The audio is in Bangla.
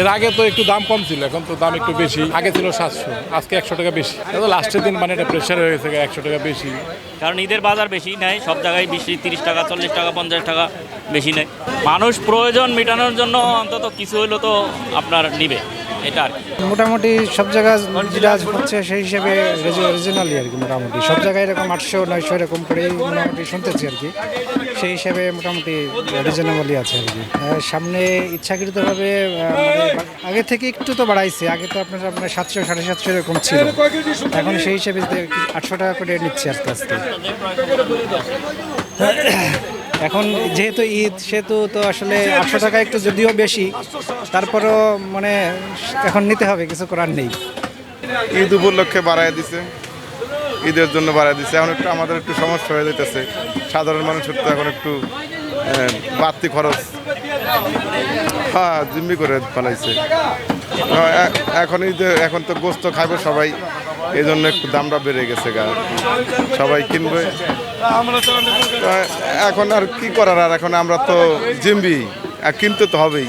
এর আগে তো একটু দাম কম ছিল এখন তো দাম একটু বেশি। আগে ছিল সাতশো আজকে একশো টাকা বেশি। তো লাস্টের দিন মানে এটা প্রেশার হয়ে গেছে একশো টাকা বেশি। কারণ ঈদের বাজার বেশি নেয় সব জায়গায় বিশ তিরিশ টাকা চল্লিশ টাকা পঞ্চাশ টাকা বেশি নেয় মানুষ প্রয়োজন মেটানোর জন্য অন্তত কিছু হইলেও তো আপনার নিবে এটা মোটামুটি সব জায়গায় যেটা হচ্ছে সেই হিসাবে রিজনালি আর কি মোটামুটি। সব জায়গায় এরকম আটশো নয়শো এরকম করেই মোটামুটি শুনতেছি আর কি। সেই হিসাবে মোটামুটি রিজনেবলই আছে আর কি। সামনে ইচ্ছাকৃতভাবে মানে আগে থেকে একটু তো বাড়াইছে, আগে তো আপনার আপনার সাতশো, সাড়ে সাতশো এরকম ছিল। এখন সেই হিসাবে আটশো টাকা করে নিচ্ছে আস্তে আস্তে। এখন যেহেতু ঈদ, সেহেতু তো আসলে আটশো টাকা একটু যদিও বেশি, তারপরও মানে এখন নিতে হবে, কিছু করার নেই। ঈদ উপলক্ষে বাড়ায় দিছে। ঈদের জন্য বাড়ায় দিচ্ছে এখন একটু আমাদের একটু সমস্যা হয়ে যেতেছে সাধারণ মানুষের তো এখন একটু বাড়তি খরচ। হ্যাঁ জিম্মি করে ফেলাইছে। হ্যাঁ, এখন ঈদে এখন তো গোস্ত খাবে সবাই। এই জন্য একটু দামটা বেড়ে গেছে গা। সবাই কিনবে। এখন আর কি করার? আর এখন আমরা তো জিম্বি আর কিনতে তো হবেই।